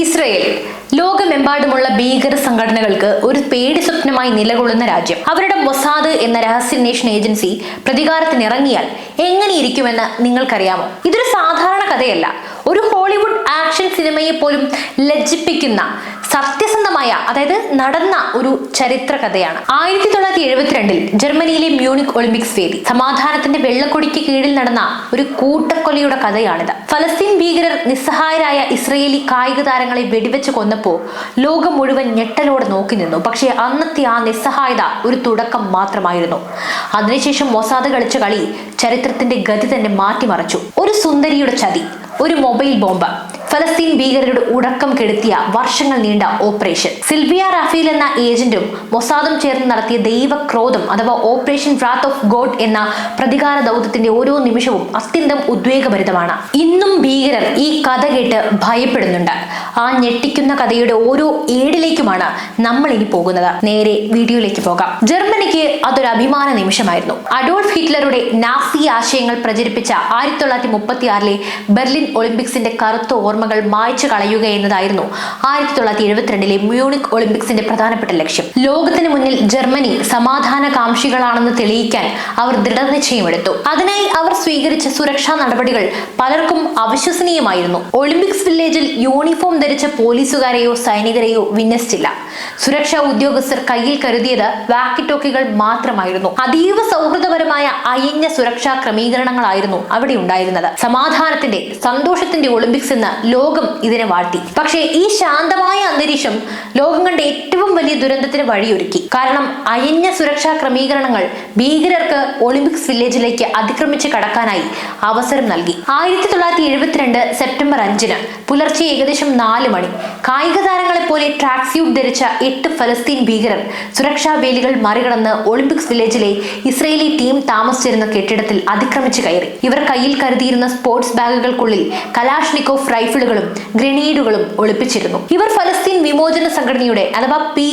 Israel. ലോകമെമ്പാടുമുള്ള ഭീകര സംഘടനകൾക്ക് ഒരു പേടി സ്വപ്നമായി നിലകൊള്ളുന്ന രാജ്യം. അവരുടെ മൊസാദ് എന്ന രഹസ്യാന്വേഷണ ഏജൻസി പ്രതികാരത്തിനിറങ്ങിയാൽ എങ്ങനെയിരിക്കുമെന്ന് നിങ്ങൾക്കറിയാമോ? ഇതൊരു സാധാരണ കഥയല്ല. ഒരു ഹോളിവുഡ് ആക്ഷൻ സിനിമയെ പോലും ലജ്ജിപ്പിക്കുന്ന സത്യസന്ധമായ അതായത് നടന്ന ഒരു ചരിത്ര കഥയാണ്. ആയിരത്തി തൊള്ളായിരത്തി എഴുപത്തിരണ്ടിൽ ജർമ്മനിയിലെ മ്യൂണിക് ഒളിമ്പിക്സ് വേദി സമാധാനത്തിന്റെ വെള്ളക്കൊടിക്ക് കീഴിൽ നടന്ന ഒരു കൂട്ടക്കൊലയുടെ കഥയാണിത്. ഫലസ്തീൻ ഭീകരർ നിസ്സഹായരായ ഇസ്രയേലി കായിക താരങ്ങളെ വെടിവെച്ച് കൊന്നപ്പോ ലോകം മുഴുവൻ ഞെട്ടലോടെ നോക്കി നിന്നു. പക്ഷേ അന്നത്തെ ആ നിസ്സഹായത ഒരു തുടക്കം മാത്രമായിരുന്നു. അതിനുശേഷം മൊസാദ് കളിച്ച കളി ചരിത്രത്തിന്റെ ഗതി തന്നെ മാറ്റിമറിച്ചു. ഒരു സുന്ദരിയുടെ ചതി. ഒരു മൊബൈൽ ബോംബ്. ഫലസ്തീൻ ഭീകരരുടെ ഉടക്കം കെടുത്തിയ വർഷങ്ങൾ നീണ്ട ഓപ്പറേഷൻ. സിൽവിയ റാഫേൽ എന്ന ഏജന്റും മൊസാദും ചേർന്ന് നടത്തിയ ദൈവക്രോധം അഥവാ ഓപ്പറേഷൻ റാത്ത് ഓഫ് ഗോഡ് എന്ന പ്രതികാര ദൗത്യത്തിന്റെ ഓരോ നിമിഷവും അത്യന്തം ഉദ്വേഗഭരിതമാണ്. ഇന്നും ഭീകരർ ഈ കഥ കേട്ട് ഭയപ്പെടുന്നുണ്ട്. ആ ഞെട്ടിക്കുന്ന കഥയുടെ ഓരോ ഏടിലേക്കുമാണ് നമ്മൾ ഇനി പോകുന്നത്. നേരെ വീഡിയോയിലേക്ക് പോകാം. ജർമ്മനിക്ക് അതൊരു അഭിമാന നിമിഷമായിരുന്നു. അഡോൾഫ് ഹിറ്റ്ലറുടെ നാസി ആശയങ്ങൾ പ്രചരിപ്പിച്ച ആയിരത്തി തൊള്ളായിരത്തി മുപ്പത്തി ബെർലിൻ ഒളിമ്പിക്സിന്റെ കറുത്ത ഓർമ്മകൾ മായ്ച്ചു കളയുക എന്നതായിരുന്നു ആയിരത്തി തൊള്ളായിരത്തി എഴുപത്തിരണ്ടിലെ മ്യൂണിക് ഒളിമ്പിക്സിന്റെ പ്രധാനപ്പെട്ട ലക്ഷ്യം. ലോകത്തിന് മുന്നിൽ ജർമ്മനി സമാധാന കാംക്ഷികളാണെന്ന് തെളിയിക്കാൻ അവർ ദൃഢനിശ്ചയമെടുത്തു അതിനായി അവർ സ്വീകരിച്ച സുരക്ഷാ നടപടികൾ പലർക്കും അവിശ്വസനീയമായിരുന്നു. ഒളിമ്പിക്സ് വില്ലേജിൽ യൂണിഫോം ധരിച്ച പോലീസുകാരെയോ സൈനികരെയോ വിന്യസിച്ചില്ല. സുരക്ഷാ ഉദ്യോഗസ്ഥർ കയ്യിൽ കരുതിയത് വാക്കി ടോക്കികൾ മാത്രമായിരുന്നു. അതീവ സൗഹൃദപരമായ അയഞ്ഞ സുരക്ഷാ ക്രമീകരണങ്ങളായിരുന്നു അവിടെ ഉണ്ടായിരുന്നത്. സമാധാനത്തിന്റെ സന്തോഷത്തിന്റെ ഒളിമ്പിക്സ് എന്ന് ലോകം ഇതിനെ വാഴ്ത്തി. പക്ഷേ ഈ ശാന്തമായ അന്തരീക്ഷം ലോകം കണ്ട ഏറ്റവും വലിയ ദുരന്തത്തിന് വഴിയൊരുക്കി. കാരണം അയഞ്ഞ സുരക്ഷാ ക്രമീകരണങ്ങൾ ഭീകരർക്ക് ഒളിമ്പിക്സ് വില്ലേജിലേക്ക് അതിക്രമിച്ച് കടക്കാനായി അവസരം നൽകി. ആയിരത്തി തൊള്ളായിരത്തി എഴുപത്തിരണ്ട് സെപ്റ്റംബർ അഞ്ചിന് പുലർച്ചെ ഏകദേശം നാല് മണി കായിക താരങ്ങളെ പോലെ ട്രാക്ക് സ്യൂട്ട് ധരിച്ച എട്ട് ഫലസ്തീൻ ഭീകരർ സുരക്ഷാ വേലികൾ മറികടന്ന് ഒളിമ്പിക്സ് വില്ലേജിലെ ഇസ്രയേലി ടീം താമസിച്ചിരുന്ന കെട്ടിടത്തിൽ അതിക്രമിച്ച് കയറി. ഇവർ കയ്യിൽ കരുതിയിരുന്ന സ്പോർട്സ് ബാഗുകൾക്കുള്ളിൽ കലാഷ്നിക്കോഫ് റൈഫിളുകളും ഗ്രനേഡുകളും ഒളിപ്പിച്ചിരുന്നു. ഇവർ ഫലസ്തീൻ വിമോചന സംഘടനയുടെ അഥവാ പി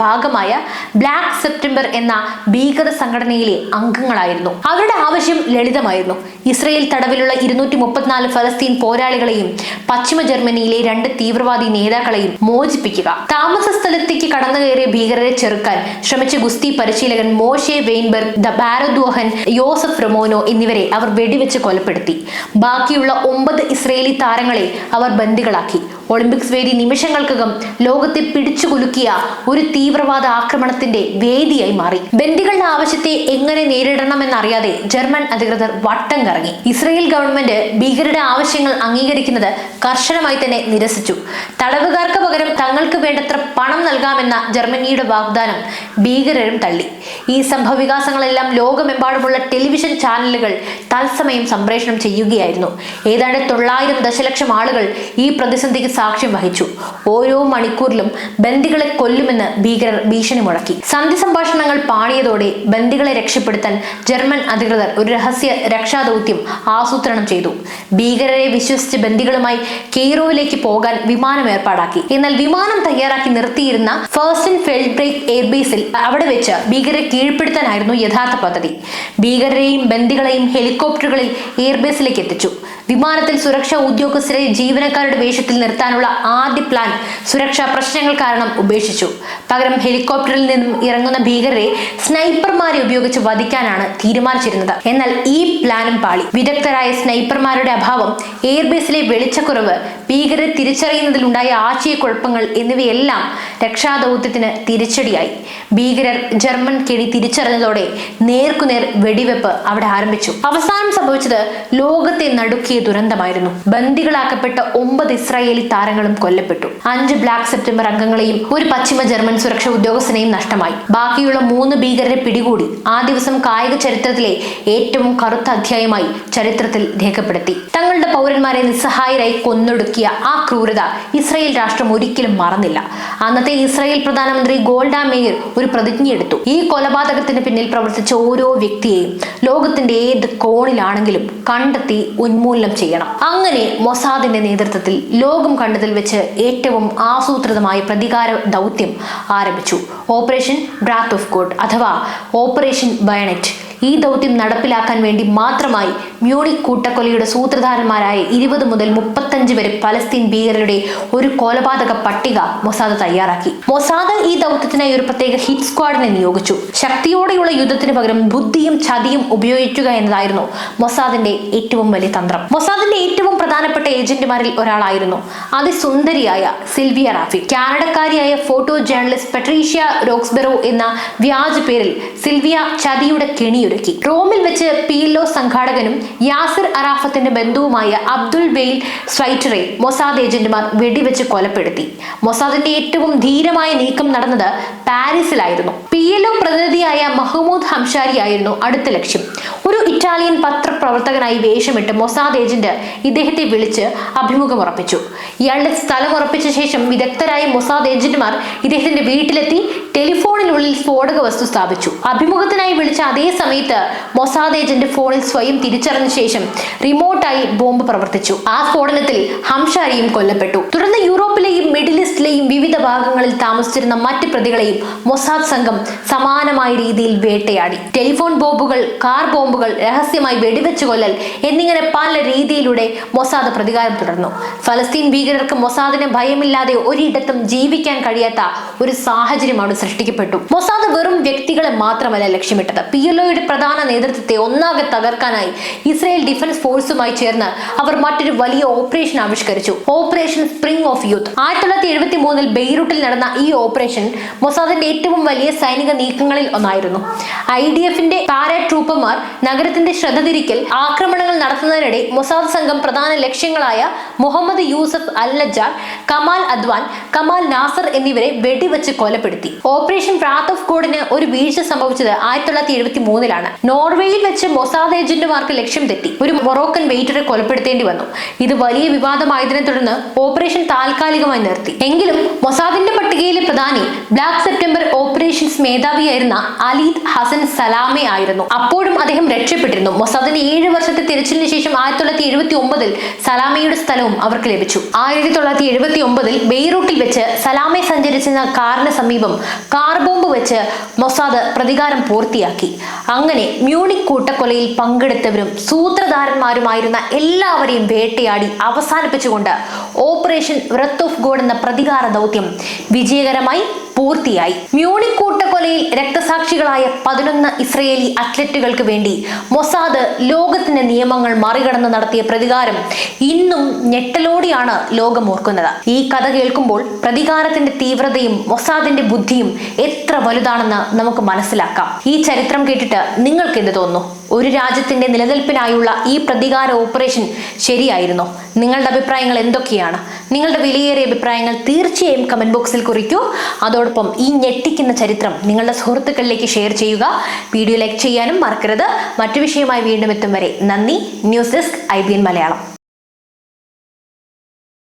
ഭാഗമായ ബ്ലാക്ക് സെപ്റ്റംബർ എന്ന ഭീകര സംഘടനയിലെ അംഗങ്ങളായിരുന്നു. അവരുടെ ആവശ്യം ലളിതമായിരുന്നു. ഇസ്രയേൽ തടവിലുള്ള ഇരുന്നൂറ്റി മുപ്പത്തിനാല് ഫലസ്തീൻ പോരാളികളെയും പശ്ചിമ ജർമ്മനിയിലെ രണ്ട് തീവ്രവാദി നേതാക്കളെയും മോചിപ്പിക്കുക. താമസ സ്ഥലത്തേക്ക് കടന്നു കയറിയ ഭീകരരെ ചെറുക്കാൻ ശ്രമിച്ച ഗുസ്തി പരിശീലകൻ മോഷെ വെയിൻബർഗ് ദ ബാരദ്വോഹൻ യോസഫ് റൊമോനോ എന്നിവരെ അവർ വെടിവെച്ച് കൊലപ്പെടുത്തി. ബാക്കിയുള്ള ഒമ്പത് ഇസ്രയേലി താരങ്ങളെ അവർ ബന്ദികളാക്കി. ഒളിമ്പിക്സ് വേദി നിമിഷങ്ങൾക്കകം ലോകത്തെ പിടിച്ചുകുലുക്കിയ ഒരു തീവ്രവാദ ആക്രമണത്തിന്റെ വേദിയായി മാറി. ബന്ദികളുടെ ആവശ്യത്തെ എങ്ങനെ നേരിടണമെന്നറിയാതെ ജർമ്മൻ അധികൃതർ വട്ടം കറങ്ങി. ഇസ്രയേൽ ഗവൺമെന്റ് ഭീകരരുടെ ആവശ്യങ്ങൾ അംഗീകരിക്കുന്നത് കർശനമായി തന്നെ നിരസിച്ചു. തടവുകാർക്ക് പകരം തങ്ങൾക്ക് വേണ്ടത്ര പണം നൽകാമെന്ന ജർമ്മനിയുടെ വാഗ്ദാനം ഭീകരരും തള്ളി. ഈ സംഭവവികാസങ്ങളെല്ലാം ലോകമെമ്പാടുമുള്ള ടെലിവിഷൻ ചാനലുകൾ തത്സമയം സംപ്രേഷണം ചെയ്യുകയായിരുന്നു. ഏതാണ്ട് തൊള്ളായിരം ദശലക്ഷം ആളുകൾ ഈ പ്രതിസന്ധിക്ക് സാക്ഷ്യം വഹിച്ചു. ഓരോ മണിക്കൂറിലും ബന്ദികളെ കൊല്ലുമെന്ന് ഭീകരർ ഭീഷണി മുഴക്കി. സന്ധി സംഭാഷണങ്ങൾ പാടിയതോടെ ബന്ദികളെ രക്ഷപ്പെടുത്താൻ ജർമ്മൻ അധികൃതർ ഒരു രഹസ്യ രക്ഷാദൗത്യം ആസൂത്രണം ചെയ്തു. ഭീകരരെ വിശ്വസിച്ച് ബന്ദികളുമായി കെയ്റോയിലേക്ക് പോകാൻ വിമാനം ഏർപ്പാടാക്കി. എന്നാൽ വിമാനം തയ്യാറാക്കി നിർത്തിയിരുന്ന ഫേഴ്സൻ ഫെൽഡ് ബ്രേക്ക് എയർബേസിൽ അവിടെ വെച്ച് ഭീകരരെ കീഴ്പ്പെടുത്താനായിരുന്നു യഥാർത്ഥ പദ്ധതി. ഭീകരരെയും ബന്ദികളെയും ഹെലികോപ്റ്ററുകളിൽ എയർബേസിലേക്ക് എത്തിച്ചു. വിമാനത്തിൽ സുരക്ഷാ ഉദ്യോഗസ്ഥരെ ജീവനക്കാരുടെ വേഷത്തിൽ നിർത്താനുള്ള ആദ്യ പ്ലാൻ സുരക്ഷാ പ്രശ്നങ്ങൾ കാരണം ഉപേക്ഷിച്ചു. പകരം ഹെലികോപ്റ്ററിൽ നിന്നും ഇറങ്ങുന്ന ഭീകരരെ സ്നൈപ്പർമാരെ ഉപയോഗിച്ച് വധിക്കാനാണ് തീരുമാനിച്ചിരുന്നത്. എന്നാൽ ഈ പ്ലാനും പാളി. വിദഗ്ധരായ സ്നൈപ്പർമാരുടെ അഭാവം എയർബേസിലെ വെളിച്ചക്കുറവ് ഭീകരരെ തിരിച്ചറിയുന്നതിലുണ്ടായ ആശയക്കുഴപ്പങ്ങൾ എന്നിവയെല്ലാം രക്ഷാദൗത്യത്തിന് തിരിച്ചടിയായി. ഭീകരർ ജർമ്മൻ കെണി തിരിച്ചറിഞ്ഞതോടെ നേർക്കുനേർ വെടിവെപ്പ് അവിടെ ആരംഭിച്ചു. അവസാനം സംഭവിച്ചത് ലോകത്തെ നടുക്കിയ ദുരന്തമായിരുന്നു. ബന്ദികളാക്കപ്പെട്ട ഒമ്പത് ഇസ്രായേലി താരങ്ങളും കൊല്ലപ്പെട്ടു. അഞ്ച് ബ്ലാക്ക് സെപ്റ്റംബർ അംഗങ്ങളെയും ഒരു പശ്ചിമ ജർമ്മൻ സുരക്ഷാ ഉദ്യോഗസ്ഥനെയും നഷ്ടമായി. ബാക്കിയുള്ള മൂന്ന് ഭീകരരെ പിടികൂടി. ആ ദിവസം കായിക ചരിത്രത്തിലെ ഏറ്റവും കറുത്ത അധ്യായമായി ചരിത്രത്തിൽ രേഖപ്പെടുത്തി. തങ്ങളുടെ പൗരന്മാരെ നിസ്സഹായരായി കൊന്നൊടുക്കിയ ആ ക്രൂരത ഇസ്രായേൽ രാഷ്ട്രം ഒരിക്കലും മറന്നില്ല. അന്നത്തെ ഇസ്രായേൽ പ്രധാനമന്ത്രി ഗോൾഡ മേയർ ഒരു പ്രതിജ്ഞയെടുത്തു ഈ കൊലപാതകത്തിന് പിന്നിൽ പ്രവർത്തിച്ച ഓരോ വ്യക്തിയെയും ലോകത്തിന്റെ ഏത് കോണിലാണെങ്കിലും കണ്ടെത്തി ഉന്മൂലനം ചെയ്യണം. അങ്ങനെ മൊസാദിന്റെ നേതൃത്വത്തിൽ ലോകം കണ്ടതിൽ വെച്ച് ഏറ്റവും ആസൂത്രിതമായ പ്രതികാര ദൗത്യം ആരംഭിച്ചു. ഓപ്പറേഷൻ ബ്രാത്ത് ഓഫ് ഗോഡ് അഥവാ ഓപ്പറേഷൻ ബയണറ്റ്. ഈ ദൗത്യം നടപ്പിലാക്കാൻ വേണ്ടി മാത്രമായി മ്യൂണിക് കൂട്ടക്കൊലയുടെ സൂത്രധാരന്മാരായ ഇരുപത് മുതൽ മുപ്പത്തഞ്ച് വരെ പലസ്തീൻ ഭീകരരുടെ ഒരു കൊലപാതക പട്ടിക മൊസാദ് തയ്യാറാക്കി. മൊസാദ് ഈ ദൗത്യത്തിനായി ഒരു പ്രത്യേക ഹിറ്റ് സ്ക്വാഡിനെ നിയോഗിച്ചു. ശക്തിയോടെയുള്ള യുദ്ധത്തിന് പകരം ബുദ്ധിയും ചതിയും ഉപയോഗിക്കുക എന്നതായിരുന്നു മൊസാദിന്റെ ഏറ്റവും വലിയ തന്ത്രം. മൊസാദിന്റെ ഏറ്റവും പ്രധാനപ്പെട്ട ഏജന്റുമാരിൽ ഒരാളായിരുന്നു അതിസുന്ദരിയായ സിൽവിയ റാഫി. കാനഡക്കാരിയായ ഫോട്ടോ ജേർണലിസ്റ്റ് പെട്രീഷ്യ റോക്സ്ബെറോ എന്ന വ്യാജ പേരിൽ സിൽവിയ ചതിയുടെ കെണിയൊരുക്കി റോമിൽ വെച്ച് പി എൽ ഒ സംഘാടകനും യാസിർ അറാഫത്തിന്റെ ബന്ധുവുമായ അബ്ദുൾ ബെയിൽ സ്വൈറ്ററെ മൊസാദ് ഏജന്റുമാർ വെടിവെച്ച് കൊലപ്പെടുത്തി. മൊസാദിന്റെ ഏറ്റവും ധീരമായ നീക്കം നടന്നത് പാരീസിലായിരുന്നു. പി എൽ ഒ പ്രതിനിധിയായ മഹ്മൂദ് ഹംഷാരി ആയിരുന്നു അടുത്ത ലക്ഷ്യം. ഒരു ഇറ്റാലിയൻ പത്രപ്രവർത്തകനായി വേഷമിട്ട് മൊസാദ് ഏജന്റ് ഇദ്ദേഹത്തെ വിളിച്ച് അഭിമുഖം ഉറപ്പിച്ചു ഇയാളുടെ സ്ഥലം ഉറപ്പിച്ച ശേഷം വിദഗ്ധരായ മൊസാദ് ഏജന്റുമാർ ഇദ്ദേഹത്തിന്റെ വീട്ടിലെത്തി ടെലിഫോണിനുള്ളിൽ സ്ഫോടക വസ്തു സ്ഥാപിച്ചു. അഭിമുഖത്തിനായി വിളിച്ച അതേ സമയത്ത് മൊസാദ് ഏജന്റ് ഫോണിൽ സ്വയം തിരിച്ചറിഞ്ഞ ശേഷം റിമോട്ടായി ബോംബ് പ്രവർത്തിച്ചു. ആ സ്ഫോടനത്തിൽ ഹംഷാരിയും കൊല്ലപ്പെട്ടു. തുടർന്ന് യൂറോപ്പിലെയും മിഡിൽ ഈസ്റ്റിലെയും വിവിധ ഭാഗങ്ങളിൽ താമസിച്ചിരുന്ന മറ്റ് പ്രതികളെയും മൊസാദ് സംഘം സമാനമായ രീതിയിൽ വേട്ടയാടി. ടെലിഫോൺ ബോംബുകൾ കാർ ബോംബുകൾ രഹസ്യമായി വെടിവെച്ച് കൊല്ലൽ എന്നിങ്ങനെ പല രീതിയിലൂടെ മൊസാദ് പ്രതികാരം തുടർന്നു. ഫലസ്തീൻ ഭീകരർക്ക് മൊസാദിന് ഭയമില്ലാതെ ഒരിടത്തും ജീവിക്കാൻ കഴിയാത്ത ഒരു സാഹചര്യമാണ് സൃഷ്ടിക്കപ്പെട്ടു. മൊസാദ് വെറും വ്യക്തികളെ മാത്രമല്ല ലക്ഷ്യമിട്ടത്. പി എൽ ഒയുടെ പ്രധാന നേതൃത്വത്തെ ഒന്നാകെ തകർക്കാനായി ഇസ്രായേൽ ഡിഫൻസ് ഫോഴ്സുമായി ചേർന്ന് അവർ മറ്റൊരു വലിയ ഓപ്പറേഷൻ ആവിഷ്കരിച്ചു. Operation spring of youth. ആയിരത്തി തൊള്ളായിരത്തി എഴുപത്തി മൂന്നിൽ ബെയ്റൂട്ടിൽ നടന്ന ഈ ഓപ്പറേഷൻ മൊസാദിന്റെ ഏറ്റവും വലിയ സൈനിക നീക്കങ്ങളിൽ ഒന്നായിരുന്നു. ഐ ഡി എഫിന്റെ പാരാട്രൂപ്പർമാർ നഗരത്തിന്റെ ശ്രദ്ധ തിരിക്കൽ ആക്രമണങ്ങൾ നടത്തുന്നതിനിടെ മൊസാദ് സംഘം പ്രധാന ലക്ഷ്യങ്ങളായ Muhammad Yusuf al Najjar Kamal Adwan Kamal Nasser എന്നിവരെ വെടിവെച്ച് കൊലപ്പെടുത്തി. ഓപ്പറേഷൻ റാത്ത് ഓഫ് കോഡിന് ഒരു വീഴ്ച സംഭവിച്ചത് ആയിരത്തി തൊള്ളായിരത്തി എഴുപത്തി മൂന്നിലാണ് നോർവേയിൽ വെച്ച് മൊസാദ് ഏജന്റുമാർക്ക് ലക്ഷ്യം തെറ്റി. ഒരു മൊറോക്കൻ വെയിറ്ററെ കൊലപ്പെടുത്തേണ്ടി വന്നു. ഇത് വലിയ വിവാദമായതിനെ തുടർന്ന് ഓപ്പറേഷൻ താൽക്കാലികമായി നിർത്തി. എങ്കിലും മൊസാദിന്റെ പട്ടികയിലെ പ്രധാനി ബ്ലാക്ക് സെപ്റ്റംബർ ഓപ്പറേഷൻസ് മേധാവിയായിരുന്ന അലീദ് ഹസൻ സലാമെ ആയിരുന്നു. അപ്പോഴും അദ്ദേഹം രക്ഷപ്പെട്ടിരുന്നു. മൊസാദിന്റെ ഏഴ് വർഷത്തെ തിരച്ചിലിന് ശേഷം ആയിരത്തി തൊള്ളായിരത്തി എഴുപത്തി ഒമ്പതിൽ സലാമയുടെ സ്ഥലവും അവർക്ക് ലഭിച്ചു. ആയിരത്തി തൊള്ളായിരത്തി എഴുപത്തി ഒമ്പതിൽ ബെയ്റൂട്ടിൽ വെച്ച് സലാമെ സഞ്ചരിച്ചിരുന്ന കാറിന് സമീപം കാർ ബോംബ് വെച്ച് മൊസാദ് പ്രതികാരം പൂർത്തിയാക്കി. അങ്ങനെ മ്യൂണിക് കൂട്ടക്കൊലയിൽ പങ്കെടുത്തവരും സൂത്രധാരന്മാരുമായിരുന്ന എല്ലാവരെയും വേട്ടയാടി അവസാനിപ്പിച്ചുകൊണ്ട് ഓപ്പറേഷൻ റത്ത് ഓഫ് ഗോഡ് എന്ന പ്രതികാര ദൗത്യം വിജയകരമായി പൂർത്തിയായി. മ്യൂണിക് കൂട്ടക്കൊലയിൽ രക്തസാക്ഷികളായ പതിനൊന്ന് ഇസ്രയേലി അത്ലറ്റുകൾക്ക് വേണ്ടി മൊസാദ് ലോകത്തിന്റെ നിയമങ്ങൾ മറികടന്ന് നടത്തിയ പ്രതികാരം ഇന്നും ഞെട്ടലോടെയാണ് ലോകം ഓർക്കുന്നത്. ഈ കഥ കേൾക്കുമ്പോൾ പ്രതികാരത്തിന്റെ തീവ്രതയും മൊസാദിന്റെ ബുദ്ധിയും എത്ര വലുതാണെന്ന് നമുക്ക് മനസ്സിലാക്കാം. ഈ ചരിത്രം കേട്ടിട്ട് നിങ്ങൾക്ക് എന്ത് തോന്നുന്നു? ഒരു രാജ്യത്തിന്റെ നിലനിൽപ്പിനായുള്ള ഈ പ്രതികാര ഓപ്പറേഷൻ ശരിയായിരുന്നോ. നിങ്ങളുടെ അഭിപ്രായങ്ങൾ എന്തൊക്കെയാണ്? നിങ്ങളുടെ വിലയേറിയ അഭിപ്രായങ്ങൾ തീർച്ചയായും കമന്റ് ബോക്സിൽ കുറിക്കൂ. അതോടൊപ്പം ഈ ഞെട്ടിക്കുന്ന ചരിത്രം നിങ്ങളുടെ സുഹൃത്തുക്കളിലേക്ക് ഷെയർ ചെയ്യുക. വീഡിയോ ലൈക്ക് ചെയ്യാനും മറക്കരുത്. മറ്റു വിഷയമായി വീണ്ടും എത്തും വരെ നന്ദി. News desk I Malayalam.